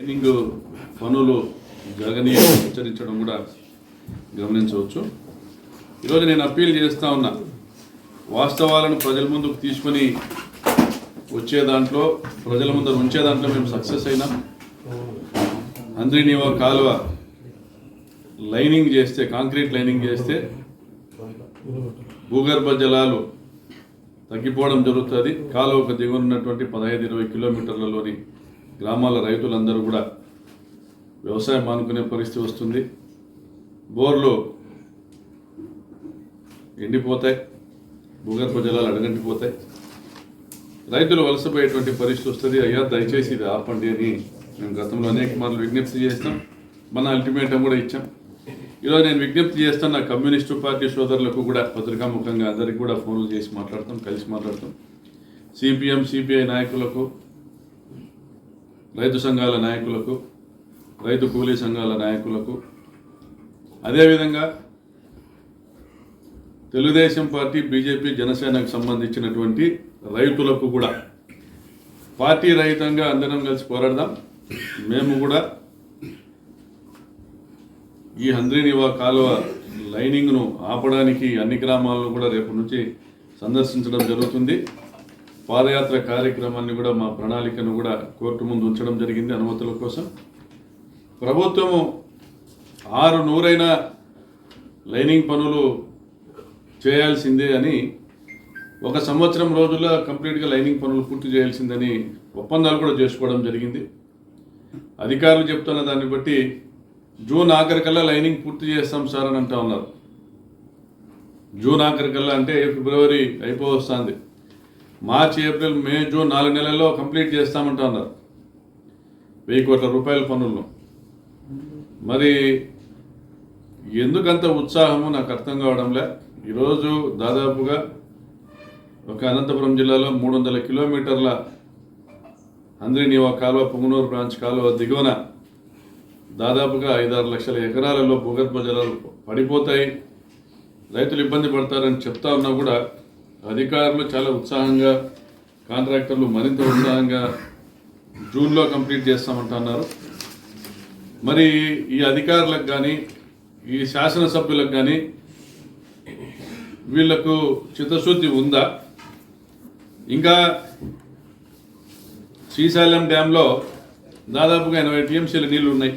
Training పనులు జరగని హెచ్చరించడం కూడా గమనించవచ్చు. ఈరోజు నేను అప్పీల్ చేస్తూ ఉన్నా వాస్తవాలను ప్రజల ముందుకు తీసుకొని వచ్చే దాంట్లో ప్రజల ముందర ఉంచే దాంట్లో మేము సక్సెస్ అయినాం. అంద్రినీవ కాలువ లైనింగ్ చేస్తే కాంక్రీట్ లైనింగ్ చేస్తే భూగర్భ జలాలు తగ్గిపోవడం జరుగుతుంది. కాలువకు దిగువన ఉన్నటువంటి పదహైదు ఇరవై కిలోమీటర్లలోని గ్రామాల రైతులందరూ కూడా వ్యవసాయం మానుకునే పరిస్థితి వస్తుంది. బోర్లు ఎండిపోతాయి. భూగర్భ జలాలు అడగంటిపోతాయి. రైతులు వలసపోయేటువంటి పరిస్థితి వస్తుంది. అయ్యా దయచేసి ఇది ఆపండి అని మేము గతంలో అనేక మార్లు విజ్ఞప్తి చేస్తాం మన అల్టిమేటం కూడా ఇచ్చాం. ఈరోజు నేను విజ్ఞప్తి చేస్తాను నా కమ్యూనిస్టు పార్టీ సోదరులకు కూడా పత్రికాముఖంగా అందరికీ కూడా ఫోన్లు చేసి మాట్లాడతాం కలిసి మాట్లాడతాం. సిపిఎం సిపిఐ నాయకులకు రైతు సంఘాల నాయకులకు రైతు కూలీ సంఘాల నాయకులకు అదేవిధంగా తెలుగుదేశం పార్టీ బీజేపీ జనసేనకు సంబంధించినటువంటి రైతులకు కూడా. పార్టీ రహితంగా అందరం కలిసి పోరాడదాం. మేము కూడా ఈ హంద్రీనివా కాలువ లైనింగ్ను ఆపడానికి అన్ని గ్రామాలను కూడా రేపు నుంచి సందర్శించడం జరుగుతుంది. పాదయాత్ర కార్యక్రమాన్ని కూడా మా ప్రణాళికను కూడా కోర్టు ముందు ఉంచడం జరిగింది అనుమతుల కోసం. ప్రభుత్వము ఆరు నూరైన లైనింగ్ పనులు చేయాల్సిందే అని ఒక సంవత్సరం రోజుల్లో కంప్లీట్గా లైనింగ్ పనులు పూర్తి చేయాల్సిందని ఒప్పందాలు కూడా చేసుకోవడం జరిగింది. అధికారులు చెప్తున్న దాన్ని బట్టి జూన్ ఆఖరికల్లా లైనింగ్ పూర్తి చేస్తాం సార్ అని అంటా ఉన్నారు. జూన్ ఆఖరికల్లా అంటే ఫిబ్రవరి అయిపోవస్తుంది. మార్చి ఏప్రిల్ మే జూన్ నాలుగు నెలల్లో కంప్లీట్ చేస్తామంటా ఉన్నారు వెయ్యి కోట్ల రూపాయల పనులను మరి ఎందుకంత ఉత్సాహము నాకు అర్థం కావడంలే. ఈరోజు దాదాపుగా ఒక అనంతపురం జిల్లాలో మూడు వందల కిలోమీటర్ల అంద్రినీవా కాలువ పుంగనూరు బ్రాంచ్ కాలువ దిగువన దాదాపుగా ఐదారు లక్షల ఎకరాలలో భూగర్భ జలాలు పడిపోతాయి. రైతులు ఇబ్బంది పడతారని చెప్తా ఉన్నా కూడా అధికారులు చాలా ఉత్సాహంగా కాంట్రాక్టర్లు మరింత ఉత్సాహంగా జూన్లో కంప్లీట్ చేస్తామంటున్నారు. మరి ఈ అధికారులకు కానీ ఈ శాసనసభ్యులకు కానీ వీళ్ళకు చిత్తశుద్ధి ఉందా? ఇంకా శ్రీశైలం డ్యాంలో దాదాపుగా ఎనభై టీఎంసీల నీళ్ళు ఉన్నాయి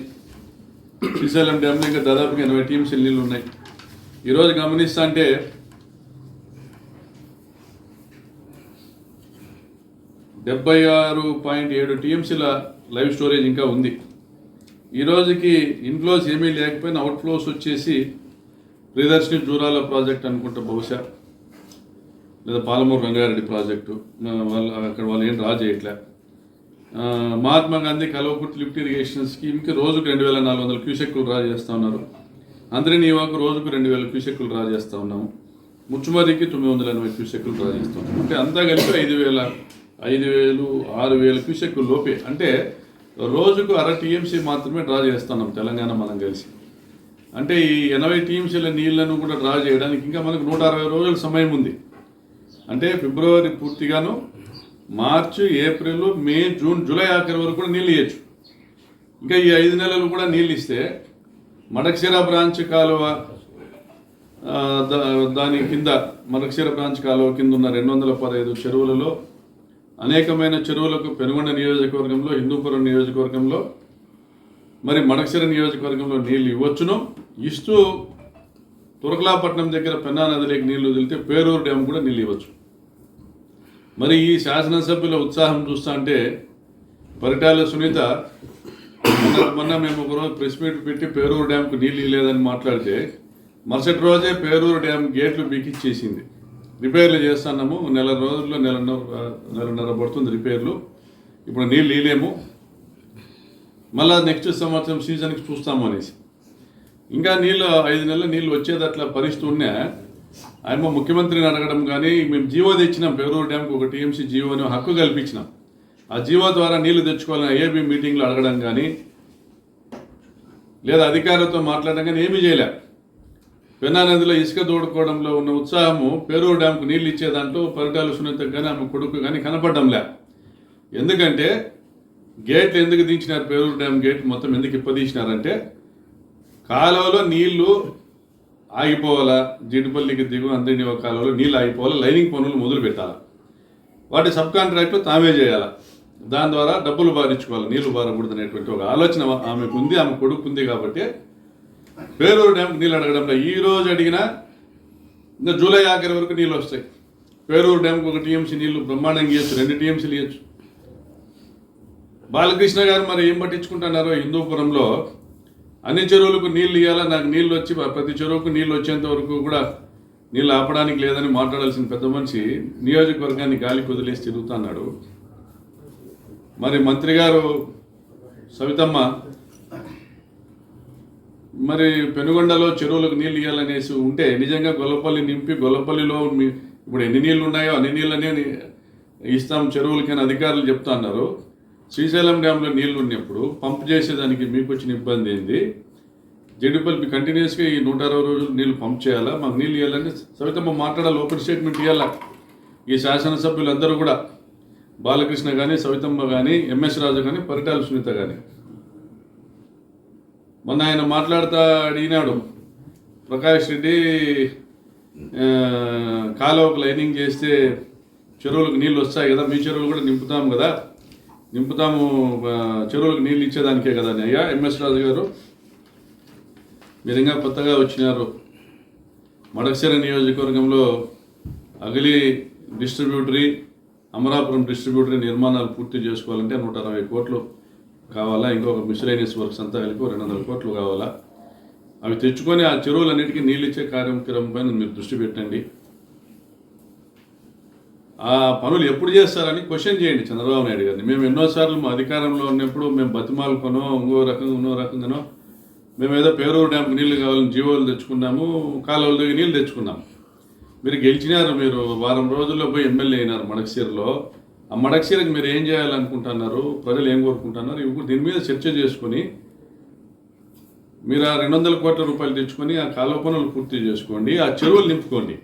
శ్రీశైలం డ్యాంలో ఇంకా దాదాపుగా ఎనభై టీఎంసీల నీళ్ళు ఉన్నాయి ఈరోజు గమనిస్తా అంటే డెబ్బై ఆరు పాయింట్ ఏడు టీఎంసీల లైవ్ స్టోరేజ్ ఇంకా ఉంది. ఈ రోజుకి ఇన్ఫ్లోస్ ఏమీ లేకపోయినా అవుట్ఫ్లోస్ వచ్చేసి ప్రియదర్శిని జూరాల ప్రాజెక్ట్ అనుకుంటా బహుశా. లేదా పాలమూరు రంగారెడ్డి ప్రాజెక్టు. వాళ్ళు అక్కడ వాళ్ళు ఏం రా చేయట్లే. మహాత్మా గాంధీ కలవకుర్తి లిఫ్ట్ ఇరిగేషన్ స్కీమ్కి రోజుకు రెండు వేల నాలుగు వందల క్యూసెక్కులు డ్రా చేస్తూ ఉన్నారు. అందరినీ నీవాకు రోజుకు రెండు వేల క్యూసెక్కులు డ్రా చేస్తూ ఉన్నాము. ముచ్చుమరికి తొమ్మిది వందల ఎనభై క్యూసెక్కులు డ్రా చేస్తూ ఉన్నాము. అంటే అంతా కలిపి ఐదు వేల ఐదు వేలు ఆరు వేలు క్యూసెక్ లోపే. అంటే రోజుకు అర టీఎంసీ మాత్రమే డ్రా చేస్తున్నాం తెలంగాణ మనం కలిసి. అంటే ఈ ఎనభై టీఎంసీల నీళ్ళను కూడా డ్రా చేయడానికి ఇంకా మనకు నూట అరవై రోజుల సమయం ఉంది. అంటే ఫిబ్రవరి పూర్తిగాను మార్చి ఏప్రిల్ మే జూన్ జూలై ఆఖరి వరకు కూడా నీళ్ళు ఇవ్వచ్చు ఇంకా ఈ ఐదు నెలలు కూడా నీళ్ళు ఇస్తే మడక్సిర బ్రాంచ్ కాలువ దాని కింద మడక్సిర బ్రాంచ్ కాలువ కింద ఉన్న రెండు వందల పదహైదు చెరువులలో అనేకమైన చెరువులకు పెనుగొండ నియోజకవర్గంలో హిందూపురం నియోజకవర్గంలో మరి మడక్సిర నియోజకవర్గంలో నీళ్ళు ఇవ్వచ్చును. ఇస్తూ తురకలాపట్నం దగ్గర పెన్నా నదిలోకి నీళ్ళు వదిలితే పేరూరు డ్యామ్ కూడా నీళ్ళు ఇవ్వచ్చు. మరి ఈ శాసనసభ్యుల ఉత్సాహం చూస్తా అంటే పరిటాల సునీత మొన్న- మొన్న మేము ఒకరోజు ప్రెస్ మీట్ పెట్టి పేరూరు డ్యామ్కు నీళ్ళు ఇవ్వలేదని మాట్లాడితే మరుసటి రోజే పేరూరు డ్యామ్ గేట్లు బిగిచ్చేసింది. రిపేర్లు చేస్తున్నాము. నెల రోజుల్లో నెలన్నర నెలన్నర పడుతుంది రిపేర్లు. ఇప్పుడు నీళ్ళు ఇలేము మళ్ళా నెక్స్ట్ సంవత్సరం సీజన్కి చూస్తాము అనేసి. ఇంకా నీళ్ళు ఐదు నెలలు నీళ్ళు వచ్చేది అట్లా పరిస్థితి ఉన్నా ఆయన ముఖ్యమంత్రిని అడగడం కానీ మేము జీవో తెచ్చినాం. పేరూరు డ్యామ్కి ఒక టీఎంసీ జీవోని హక్కు కల్పించినాం. ఆ జీవో ద్వారా నీళ్ళు తెచ్చుకోవాలని ఏబీ మీటింగ్లో అడగడం కానీ లేదా అధికారులతో మాట్లాడడం కానీ ఏమీ చేయలే. పెన్నా నదిలో ఇసుక దోడుకోవడంలో ఉన్న ఉత్సాహము పేరూరు డ్యాంకు నీళ్ళు ఇచ్చే దాంట్లో పరిటాలు సునీత కానీ ఆమె కొడుకు కానీ కనపడడంలే. ఎందుకంటే గేట్లు ఎందుకు దించినారు పేరూరు డ్యామ్ గేట్ మొత్తం ఎందుకు ఇప్పదీసినారంటే కాలువలో నీళ్ళు ఆగిపోవాలా జిడిపల్లికి దిగు అందరినీ ఒక కాలువలో నీళ్ళు ఆగిపోవాలా లైనింగ్ పనులు మొదలు పెట్టాలా. వాటి సబ్ కాంట్రాక్ట్లు తామే చేయాలా. దాని ద్వారా డబ్బులు బారించుకోవాలి నీళ్ళు బారకూడదు అనేటువంటి ఒక ఆలోచన ఆమెకు ఉంది ఆమె కొడుకు ఉంది కాబట్టి పేరూరు డ్యామ్కి నీళ్ళు అడగడంలో ఈ రోజు అడిగినా ఇంకా జూలై ఆఖరి వరకు నీళ్ళు వస్తాయి. పేరూరు డ్యామ్కి ఒక టీఎంసీ నీళ్ళు బ్రహ్మాండంగా ఇవ్వచ్చు రెండు టీఎంసీలు ఇవ్వచ్చు. బాలకృష్ణ గారు మరి ఏం పట్టించుకుంటున్నారో హిందూపురంలో అన్ని చెరువులకు నీళ్ళు ఇవ్వాలా? నాకు నీళ్ళు వచ్చి ప్రతి చెరువుకు నీళ్ళు వచ్చేంత వరకు కూడా నీళ్ళు ఆపడానికి లేదని మాట్లాడాల్సిన పెద్ద మనిషి నియోజకవర్గాన్ని గాలి కుదిలేసి తిరుగుతున్నాడు. మరి మంత్రి గారు సవితమ్మ మరి పెనుగొండలో చెరువులకు నీళ్ళు ఇవ్వాలనేసి ఉంటే నిజంగా గొల్లపల్లి నింపి గొల్లపల్లిలో మీ- ఇప్పుడు ఎన్ని నీళ్ళు ఉన్నాయో అన్ని నీళ్ళనే ఇస్తాం చెరువులకని అధికారులు చెప్తా అన్నారు. శ్రీశైలం డ్యాంలో నీళ్ళు ఉన్నప్పుడు పంప్ చేసేదానికి మీకు వచ్చిన ఇబ్బంది ఏంది? జడిపల్లి కంటిన్యూస్గా ఈ నూట అరవై రోజులు నీళ్ళు పంప్ చేయాలా? మాకు నీళ్ళు ఇవ్వాలని సవితమ్మ మాట్లాడాలి ఓపెన్ స్టేట్మెంట్ ఇవ్వాలా ఈ శాసనసభ్యులందరూ కూడా బాలకృష్ణ కానీ సవితమ్మ కానీ ఎంఎస్ రాజు కానీ పరిటాల సునీత కానీ మొన్న ఆయన మాట్లాడుతా అడిగినాడు. ప్రకాష్ రెడ్డి కాలువకు లైనింగ్ చేస్తే చెరువులకు నీళ్ళు వస్తాయి కదా మీ చెరువులు కూడా నింపుతాము కదా. నింపుతాము చెరువులకు నీళ్ళు ఇచ్చేదానికే కదా అని. అయ్యా ఎంఎస్ రాజు గారు మీరు ఇంకా కొత్తగా వచ్చినారు. మడకశిర నియోజకవర్గంలో అగిలి డిస్ట్రిబ్యూటరీ అమరాపురం డిస్ట్రిబ్యూటరీ నిర్మాణాలు పూర్తి చేసుకోవాలంటే నూట అరవై కోట్లు కావాలా? ఇంకొక మిస్లేనియస్ వర్క్స్ అంతా కలిపి రెండు వందల కోట్లు కావాలా? అవి తెచ్చుకొని ఆ చెరువులన్నిటికీ నీళ్ళు ఇచ్చే కార్యక్రమం పైన మీరు దృష్టి పెట్టండి. ఆ పనులు ఎప్పుడు చేస్తారని క్వశ్చన్ చేయండి చంద్రబాబు నాయుడు గారిని. మేము ఎన్నోసార్లు మా అధికారంలో ఉన్నప్పుడు మేము బతిమాలకొనో ఇంకో రకంగా ఇంకో రకంగానో మేము ఏదో పేరూరు డ్యాంకి నీళ్ళు కావాలని జీవోలు తెచ్చుకున్నాము కాలువల దగ్గర నీళ్ళు తెచ్చుకున్నాము. మీరు గెలిచినారు మీరు. వారం రోజుల్లో పోయి ఎమ్మెల్యే అయినారు మడకసీరలో. ఆ మడకసీరకు మీరు ఏం చేయాలనుకుంటున్నారు? ప్రజలు ఏం కోరుకుంటున్నారు? ఇవి కూడా దీని మీద చర్చ చేసుకొని మీరు ఆ రెండు వందల కోట్ల రూపాయలు తెచ్చుకొని ఆ కాలువ పనులు పూర్తి చేసుకోండి ఆ చెరువులు నింపుకోండి.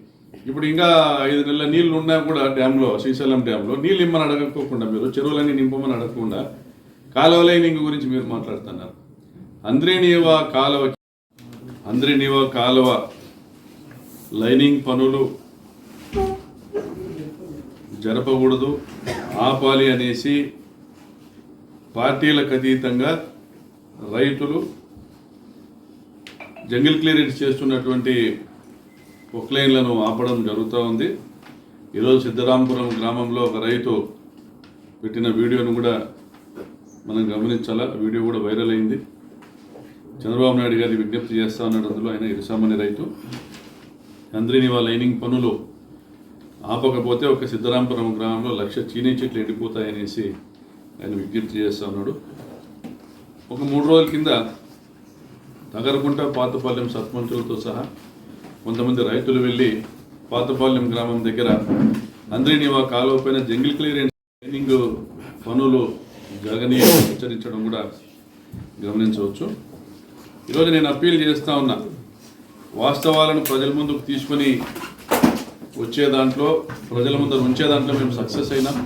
ఇప్పుడు ఇంకా ఐదు నెలల నీళ్ళు ఉన్నా కూడా డ్యాంలో శ్రీశైలం డ్యాంలో నీళ్ళు ఇమ్మని అడగకోకుండా మీరు చెరువులన్నీ నింపమని అడగకుండా కాలువ లైనింగ్ గురించి మీరు మాట్లాడుతున్నారు. అంద్రేనీవా కాలువ అంద్రేనీవా కాలువ లైనింగ్ పనులు జరపకూడదు. ఆపాలి అనేసి పార్టీలకు అతీతంగా రైతులు జంగిల్ క్లియరెన్స్ చేస్తున్నటువంటి పొక్లైన్లను ఆపడం జరుగుతూ ఉంది. ఈరోజు సిద్ధరాంపురం గ్రామంలో ఒక రైతు పెట్టిన వీడియోను కూడా మనం గమనించాలా? వీడియో కూడా వైరల్ అయింది. చంద్రబాబు నాయుడు గారి విజ్ఞప్తి చేస్తా ఉన్నాడు అందులో. ఆయన ఇరుసామని రైతు. అందరినీ లైనింగ్ పనులు ఆపకపోతే ఒక సిద్ధరాంపురం గ్రామంలో లక్ష చీనీ చెట్లు ఎండిపోతాయనేసి ఆయన విజ్ఞప్తి చేస్తా ఉన్నాడు. ఒక మూడు రోజుల కింద నగరకుంట పాతపాలెం సర్పంచులతో సహా కొంతమంది రైతులు వెళ్ళి పాతపాలెం గ్రామం దగ్గర అందరినీవా కాలువ పైన జంగిల్ క్లియరెన్స్ ట్రైనింగ్ పనులు జరగని హెచ్చరించడం కూడా గమనించవచ్చు. ఈరోజు నేను అప్పీల్ చేస్తా ఉన్నా వాస్తవాలను ప్రజల ముందుకు తీసుకొని వచ్చే దాంట్లో ప్రజల ముందర ఉంచే దాంట్లో మేము సక్సెస్ అయినాం.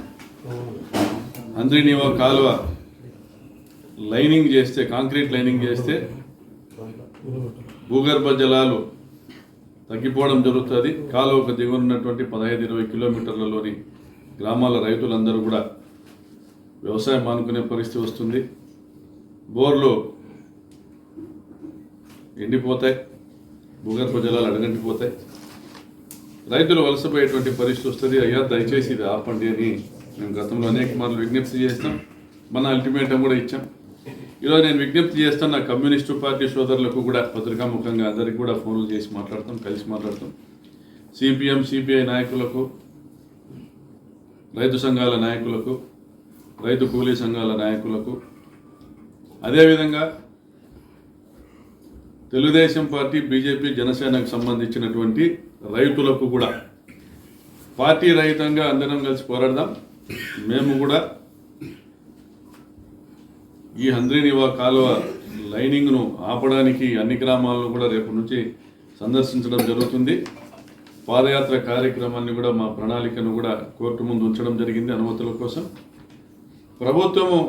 అందరినీవా కాలువ లైనింగ్ చేస్తే కాంక్రీట్ లైనింగ్ చేస్తే భూగర్భ జలాలు తగ్గిపోవడం జరుగుతుంది. కాలువకు దిగున్నటువంటి పదహైదు ఇరవై కిలోమీటర్లలోని గ్రామాల రైతులందరూ కూడా వ్యవసాయం మానుకునే పరిస్థితి వస్తుంది. బోర్లు ఎండిపోతాయి. భూగర్భ జలాలు అడగంటిపోతాయి రైతులు వలసపోయేటువంటి పరిస్థితి వస్తుంది. అయ్యా దయచేసి ఇది ఆపండి అని మేము గతంలో అనేక మార్లు విజ్ఞప్తి చేస్తాం మన అల్టిమేటం కూడా ఇచ్చాం. ఈరోజు నేను విజ్ఞప్తి చేస్తాను. నా కమ్యూనిస్టు పార్టీ సోదరులకు కూడా పత్రికాముఖంగా అందరికీ కూడా ఫోన్లు చేసి మాట్లాడతాం కలిసి మాట్లాడతాం. సిపిఎం సిపిఐ నాయకులకు రైతు సంఘాల నాయకులకు రైతు కూలీ సంఘాల నాయకులకు. అదేవిధంగా తెలుగుదేశం పార్టీ బీజేపీ జనసేనకు సంబంధించినటువంటి రైతులకు కూడా పార్టీ రహితంగా అందరం కలిసి పోరాడదాం. మేము కూడా ఈ హంద్రీనివా కాలువ లైనింగ్ను ఆపడానికి అన్ని గ్రామాలను కూడా రేపు నుంచి సందర్శించడం జరుగుతుంది. పాదయాత్ర కార్యక్రమాన్ని కూడా మా ప్రణాళికను కూడా కోర్టు ముందు ఉంచడం జరిగింది అనుమతుల కోసం. ప్రభుత్వము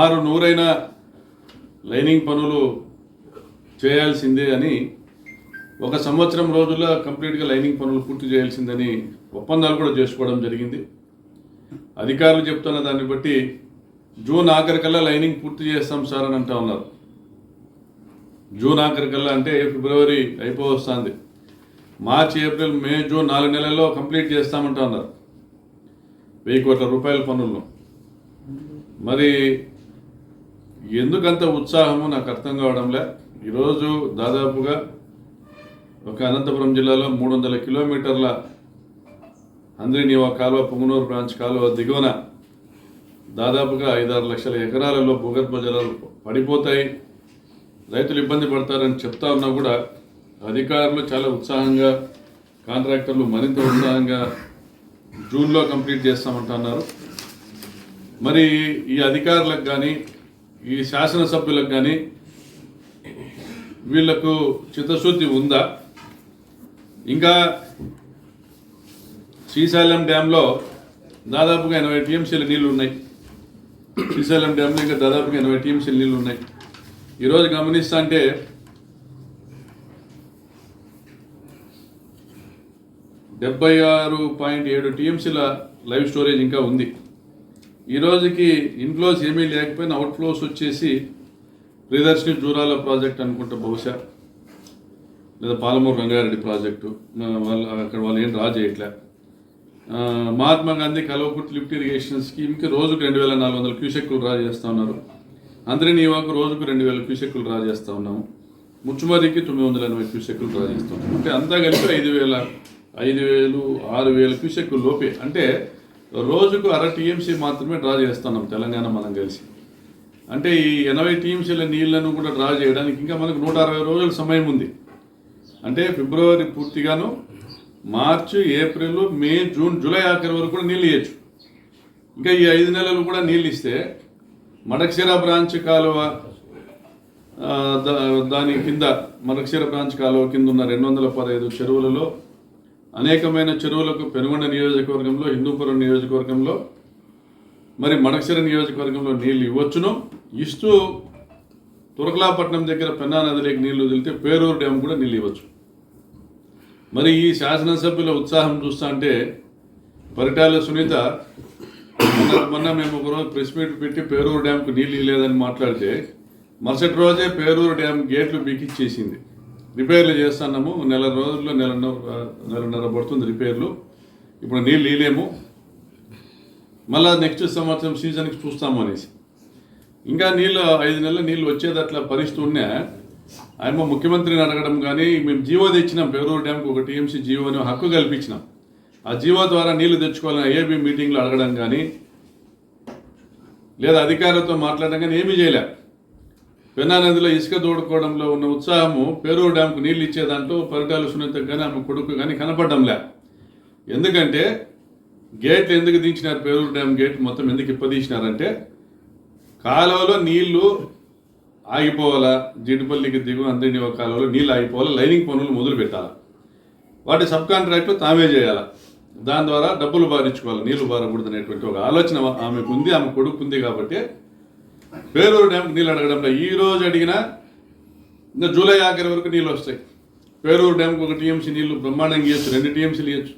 ఆరు నూరైన లైనింగ్ పనులు చేయాల్సిందే అని ఒక సంవత్సరం రోజుల్లో కంప్లీట్గా లైనింగ్ పనులు పూర్తి చేయాల్సిందని ఒప్పందాలు కూడా చేసుకోవడం జరిగింది. అధికారులు చెప్తున్న దాన్ని బట్టి జూన్ ఆఖరికల్లా లైనింగ్ పూర్తి చేస్తాం సార్ అని అంటా ఉన్నారు. జూన్ ఆఖరికల్లా అంటే ఫిబ్రవరి అయిపోవస్తుంది. మార్చి ఏప్రిల్ మే జూన్ నాలుగు నెలల్లో కంప్లీట్ చేస్తామంటా ఉన్నారు. వెయ్యి కోట్ల రూపాయల పనులను మరి ఎందుకంత ఉత్సాహము నాకు అర్థం కావడంలే. ఈరోజు దాదాపుగా ఒక అనంతపురం జిల్లాలో మూడు వందల కిలోమీటర్ల అంద్రినీవ కాలువ పుంగనూరు బ్రాంచ్ కాలువ దిగువన దాదాపుగా ఐదారు లక్షల ఎకరాలలో భూగర్భ జలాలు పడిపోతాయి. రైతులు ఇబ్బంది పడతారని చెప్తా ఉన్నా కూడా అధికారులు చాలా ఉత్సాహంగా కాంట్రాక్టర్లు మరింత ఉత్సాహంగా జూన్లో కంప్లీట్ చేస్తామంటున్నారు. మరి ఈ అధికారులకు కానీ ఈ శాసనసభ్యులకు కానీ వీళ్ళకు చిత్తశుద్ధి ఉందా? ఇంకా శ్రీశైలం డ్యాంలో దాదాపుగా ఎనభై టీఎంసీల నీళ్ళు ఉన్నాయి. శ్రీశైలం డ్యాంలో ఇంకా దాదాపుగా ఎనభై టీఎంసీల నీళ్ళు ఉన్నాయి. ఈరోజు గమనిస్తా అంటే డెబ్బై ఆరు పాయింట్ ఏడు టీఎంసీల లైవ్ స్టోరేజ్ ఇంకా ఉంది. ఈ రోజుకి ఇన్ఫ్లోస్ ఏమీ లేకపోయినా అవుట్ఫ్లోస్ వచ్చేసి ప్రియదర్శిని జూరాల ప్రాజెక్ట్ అనుకుంటా బహుశా. లేదా పాలమూరు రంగారెడ్డి ప్రాజెక్టు వాళ్ళు అక్కడ వాళ్ళు ఏం డ్రా చేయట్లే. మహాత్మా గాంధీ కలవకుట్ లిఫ్ట్ ఇరిగేషన్ స్కీమ్కి రోజుకు రెండు వేల నాలుగు వందల క్యూసెక్లు డ్రా చేస్తూ ఉన్నారు. అందరి నీవాకు రోజుకు రెండు వేల క్యూసెక్లు డ్రా చేస్తూ ఉన్నాము ముచ్చుమరికి తొమ్మిది వందల ఎనభై క్యూసెక్లు డ్రా చేస్తాం అంటే అంతా కలిపి ఐదు వేల ఐదు వేలు ఆరు వేల క్యూసెక్లు లోపే. అంటే రోజుకు అర టీఎంసీ మాత్రమే డ్రా చేస్తున్నాం తెలంగాణ మనం కలిసి. అంటే ఈ ఎనభై టీఎంసీల నీళ్ళను కూడా డ్రా చేయడానికి ఇంకా మనకు నూట అరవై రోజుల సమయం ఉంది. అంటే ఫిబ్రవరి పూర్తిగాను మార్చి ఏప్రిల్ మే జూన్ జూలై ఆఖరి వరకు కూడా నీళ్ళు ఇవ్వచ్చు ఇంకా ఈ ఐదు నెలలు కూడా నీళ్ళు ఇస్తే మడక్సిర బ్రాంచ్ కాలువ దాని కింద మడక్సిర బ్రాంచ్ కాలువ కింద ఉన్న రెండు వందల పదహైదు చెరువులలో అనేకమైన చెరువులకు పెనుగొండ నియోజకవర్గంలో హిందూపురం నియోజకవర్గంలో మరి మడక్సిర నియోజకవర్గంలో నీళ్ళు ఇవ్వచ్చును. ఇస్తూ తురకలాపట్నం దగ్గర పెన్నా నదిలోకి నీళ్ళు వదిలితే పేరూరు డ్యామ్ కూడా నీళ్ళు ఇవ్వచ్చు. మరి ఈ శాసనసభ్యుల ఉత్సాహం చూస్తా అంటే పరిటాల సునీత మొన్న మేము ఒకరోజు ప్రెస్ మీట్ పెట్టి పేరూరు డ్యామ్కు నీళ్ళు ఇవ్వలేదని మాట్లాడితే మరుసటి రోజే పేరూరు డ్యామ్ గేట్లు బిగిచ్చేసింది రిపేర్లు చేస్తున్నాము నెల రోజుల్లో నెలన్నర నెలన్నర పడుతుంది రిపేర్లు. ఇప్పుడు నీళ్ళు ఇలేము మళ్ళీ నెక్స్ట్ సంవత్సరం సీజన్కి చూస్తాము అనేసి. ఇంకా నీళ్ళు ఐదు నెలల నీళ్ళు వచ్చేది అట్లా పరిస్థితి ఉన్నా ఆయన ముఖ్యమంత్రిని అడగడం కానీ మేము జీవో తెచ్చినాం పేరూరు డ్యామ్కి ఒక టీఎంసీ జీవో అని హక్కు కల్పించినాం. ఆ జీవో ద్వారా నీళ్ళు తెచ్చుకోవాలని ఏబీ మీటింగ్లో అడగడం కానీ లేదా అధికారులతో మాట్లాడడం కానీ ఏమీ చేయలే. పెన్నా నదిలో ఇసుక తోడుకోవడంలో ఉన్న ఉత్సాహము పేరూరు డ్యాంకు నీళ్ళు ఇచ్చేదాంట్లో పరిటాలు పరిటాల కానీ ఆమె కొడుకు కానీ కనపడడంలే ఎందుకంటే గేట్లు ఎందుకు దించినారు పేరూరు డ్యామ్ గేట్ మొత్తం ఎందుకు ఇప్పదీసినారంటే కాలువలో నీళ్ళు ఆగిపోవాలా? జిడిపల్లికి దిగు అందరినీ ఒక కాలువలో నీళ్ళు ఆగిపోవాలా? లైనింగ్ పనులు మొదలు పెట్టాలా? వాటి సబ్ కాంట్రాక్ట్లు తామే చేయాలా? దాని ద్వారా డబ్బులు బారించుకోవాలి నీళ్ళు బారకూడదు అనేటువంటి ఒక ఆలోచన ఆమెకు ఉంది ఆమె కొడుకు ఉంది కాబట్టి పేరూరు డ్యామ్కి నీళ్ళు అడగడంలో ఈ రోజు అడిగినా ఇంకా జూలై ఆఖరి వరకు నీళ్ళు వస్తాయి. పేరూరు డ్యామ్కి ఒక టీఎంసీ నీళ్ళు బ్రహ్మాండంగా ఇవ్వచ్చు. రెండు టీఎంసీలు ఇవ్వచ్చు.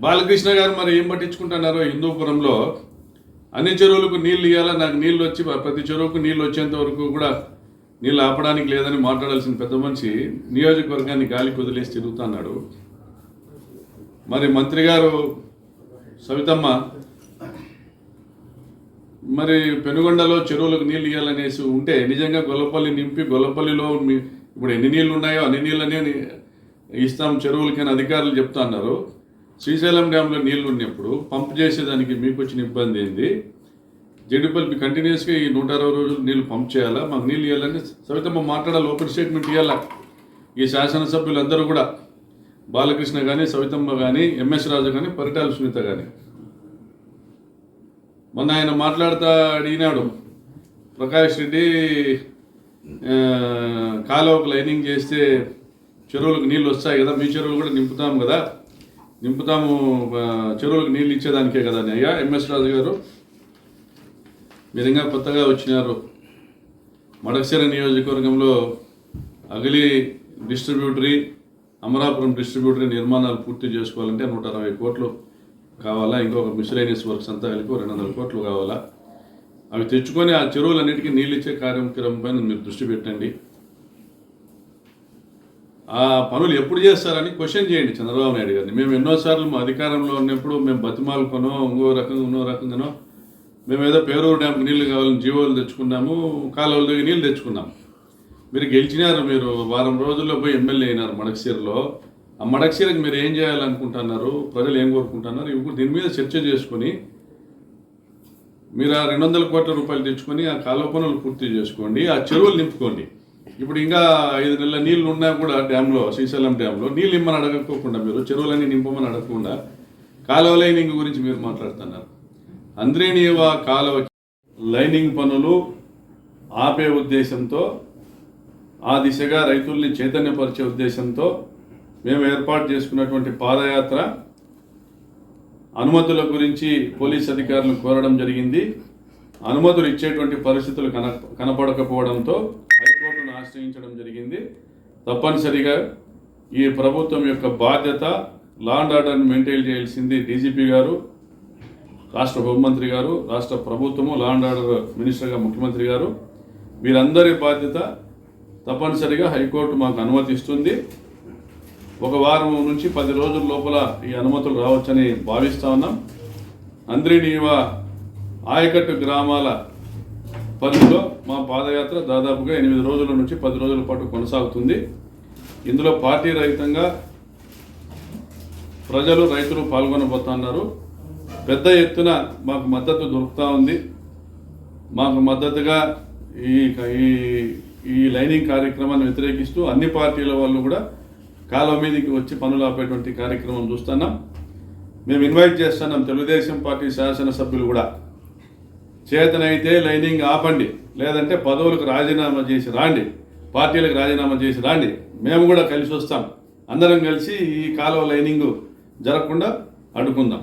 బాలకృష్ణ గారు మరి ఏం పట్టించుకుంటున్నారో హిందూపురంలో అన్ని చెరువులకు నీళ్ళు ఇవ్వాలా నాకు నీళ్ళు వచ్చి ప్రతి చెరువుకు నీళ్ళు వచ్చేంత వరకు కూడా నీళ్ళు ఆపడానికి లేదని మాట్లాడాల్సిన పెద్ద మనిషి నియోజకవర్గాన్ని గాలి కుదిలేసి తిరుగుతున్నాడు మరి మంత్రి గారు సవితమ్మ మరి పెనుగొండలో చెరువులకు నీళ్ళు ఇవ్వాలనేసి ఉంటే నిజంగా గొల్లపల్లి నింపి గొల్లపల్లిలో ఇప్పుడు ఎన్ని నీళ్ళు ఉన్నాయో అన్ని నీళ్ళనే ఇస్తాం చెరువులకని అధికారులు చెప్తా అన్నారు. శ్రీశైలం డ్యాంలో నీళ్ళు ఉన్నప్పుడు పంప్ చేసేదానికి మీకు వచ్చిన ఇబ్బంది ఏంది? జడిపల్లి కంటిన్యూస్గా ఈ నూట అరవై రోజులు నీళ్ళు పంప్ చేయాలా? మాకు నీళ్ళు ఇవ్వాలని సవితమ్మ మాట్లాడాలి ఓపెన్ స్టేట్మెంట్ ఇవ్వాలా ఈ శాసనసభ్యులందరూ కూడా బాలకృష్ణ కానీ సవితమ్మ కానీ ఎంఎస్ రాజు కానీ పరిటాల సునీత కానీ మొన్న ఆయన మాట్లాడుతా అడిగినాడు ప్రకాష్ రెడ్డి కాలువకు లైనింగ్ చేస్తే చెరువులకు నీళ్ళు వస్తాయి కదా మీ చెరువులు కూడా నింపుతాం కదా? నింపుతాము చెరువులకు నీళ్ళు ఇచ్చేదానికే కదా అని. అయ్యా ఎంఎస్ రాజు గారు మీరు ఇంకా కొత్తగా వచ్చినారు. మడకశిర నియోజకవర్గంలో అగలి డిస్ట్రిబ్యూటరీ అమరాపురం డిస్ట్రిబ్యూటరీ నిర్మాణాలు పూర్తి చేసుకోవాలంటే నూట అరవై కోట్లు కావాలా? ఇంకొక మిస్లేనియస్ వర్క్స్ అంతా కలిపి రెండు వందల కోట్లు కావాలా? అవి తెచ్చుకొని ఆ చెరువులన్నిటికీ నీళ్ళు ఇచ్చే కార్యక్రమం పైన మీరు దృష్టి పెట్టండి. ఆ పనులు ఎప్పుడు చేస్తారని క్వశ్చన్ చేయండి చంద్రబాబు నాయుడు గారిని. మేము ఎన్నోసార్లు మా అధికారంలో ఉన్నప్పుడు మేము బతిమాలకొనో ఇంకో రకంగా ఇంకో రకంగానో మేము ఏదో పేరూరు డ్యామ్కి నీళ్ళు కావాలని జీవోలు తెచ్చుకున్నాము కాలువల దగ్గర నీళ్ళు తెచ్చుకున్నాము. మీరు గెలిచినారు మీరు వారం రోజుల్లో పోయి ఎమ్మెల్యే అయినారు మడకసీరలో. ఆ మడకసీరకు మీరు ఏం చేయాలనుకుంటున్నారు? ప్రజలు ఏం కోరుకుంటున్నారు? ఇవి దీని మీద చర్చ చేసుకొని మీరు ఆ రెండు వందల కోట్ల రూపాయలు తెచ్చుకొని ఆ కాలువ పనులు పూర్తి చేసుకోండి ఆ చెరువులు నింపుకోండి. ఇప్పుడు ఇంకా ఐదు నెలల నీళ్ళు ఉన్నా కూడా డ్యాంలో శ్రీశైలం డ్యాంలో నీళ్ళు ఇమ్మని అడగకోకుండా మీరు చెరువులన్నీ నింపమని అడగకుండా కాలువ లైనింగ్ గురించి మీరు మాట్లాడుతున్నారు. అంద్రేనీవా కాలువ లైనింగ్ పనులు ఆపే ఉద్దేశంతో ఆ దిశగా రైతుల్ని చైతన్యపరిచే ఉద్దేశంతో మేము ఏర్పాటు చేసుకున్నటువంటి పాదయాత్ర అనుమతుల గురించి పోలీస్ అధికారులు కోరడం జరిగింది. అనుమతులు ఇచ్చేటువంటి పరిస్థితులు కన కనపడకపోవడంతో ఆశ్రయించడం జరిగింది. తప్పనిసరిగా ఈ ప్రభుత్వం యొక్క బాధ్యత లాండ్ ఆర్డర్ని మెయింటైన్ చేయాల్సింది డీజీపీ గారు రాష్ట్ర హోంమంత్రి గారు రాష్ట్ర ప్రభుత్వము లాండ్ ఆర్డర్ మినిస్టర్గా ముఖ్యమంత్రి గారు. వీరందరి బాధ్యత తప్పనిసరిగా హైకోర్టు మాకు అనుమతిస్తుంది. ఒక వారం నుంచి పది రోజుల లోపల ఈ అనుమతులు రావచ్చని భావిస్తా ఉన్నాం. అంద్రినీవ ఆయకట్టు గ్రామాల పరిధిలో మా పాదయాత్ర దాదాపుగా ఎనిమిది రోజుల నుంచి పది రోజుల పాటు కొనసాగుతుంది. ఇందులో పార్టీ రహితంగా ప్రజలు రైతులు పాల్గొనబోతున్నారు. పెద్ద ఎత్తున మాకు మద్దతు దొరుకుతూ ఉంది. మాకు మద్దతుగా ఈ ఈ ఈ లైనింగ్ కార్యక్రమాన్ని వ్యతిరేకిస్తూ అన్ని పార్టీల వాళ్ళు కూడా కాలువ మీదకి వచ్చి పనులు ఆపేటువంటి కార్యక్రమం చూస్తున్నాం. మేము ఇన్వైట్ చేస్తున్నాం తెలుగుదేశం పార్టీ శాసనసభ్యులు కూడా. చేతనైతే లైనింగ్ ఆపండి. లేదంటే పదవులకు రాజీనామా చేసి రాండి. పార్టీలకు రాజీనామా చేసి రాండి. మేము కూడా కలిసి వస్తాం. అందరం కలిసి ఈ కాలువ లైనింగ్ జరగకుండా అడ్డుకుందాం.